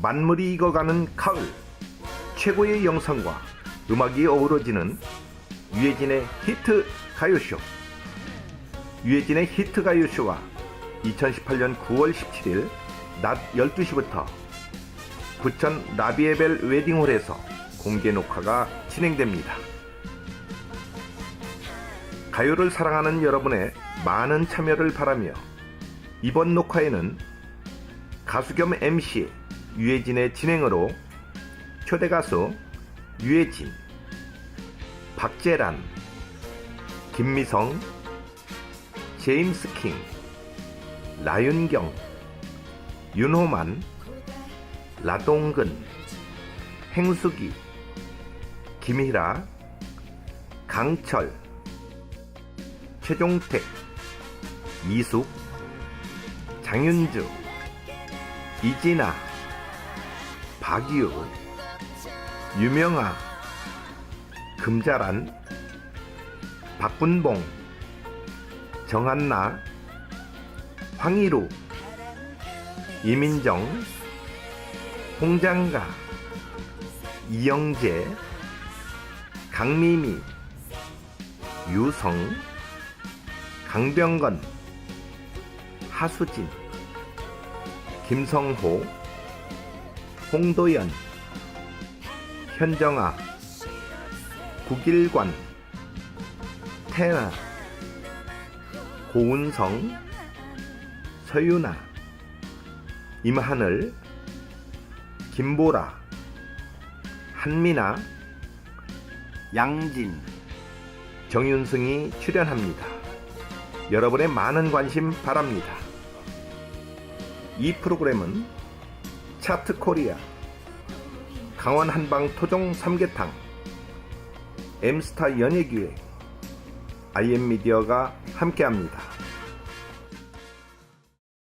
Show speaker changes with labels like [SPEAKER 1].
[SPEAKER 1] 만물이 익어가는 가을 최고의 영상과 음악이 어우러지는 유해진의 히트 가요쇼 유해진의 히트 가요쇼가 2018년 9월 17일 낮 12시부터 부천 라비에벨 웨딩홀에서 공개 녹화가 진행됩니다. 가요를 사랑하는 여러분의 많은 참여를 바라며 이번 녹화에는 가수 겸 MC 유해진의 진행으로 초대 가수 유해진, 박재란, 김미성, 제임스 킹, 라윤경, 윤호만, 라동근, 행수기, 김희라, 강철, 최종택, 이숙, 장윤주, 이진아, 박유, 유명아, 금자란, 박분봉, 정한나, 황희루, 이민정, 홍장가, 이영재, 강미미, 유성, 강병건, 하수진, 김성호, 홍도연, 현정아, 국일관, 태나, 고운성, 서윤아, 임하늘, 김보라, 한미나, 양진, 정윤승이 출연합니다. 여러분의 많은 관심 바랍니다. 이 프로그램은 차트 코리아, 강원 한방 토종 삼계탕, 엠스타 연예기획, IM 미디어가 함께합니다.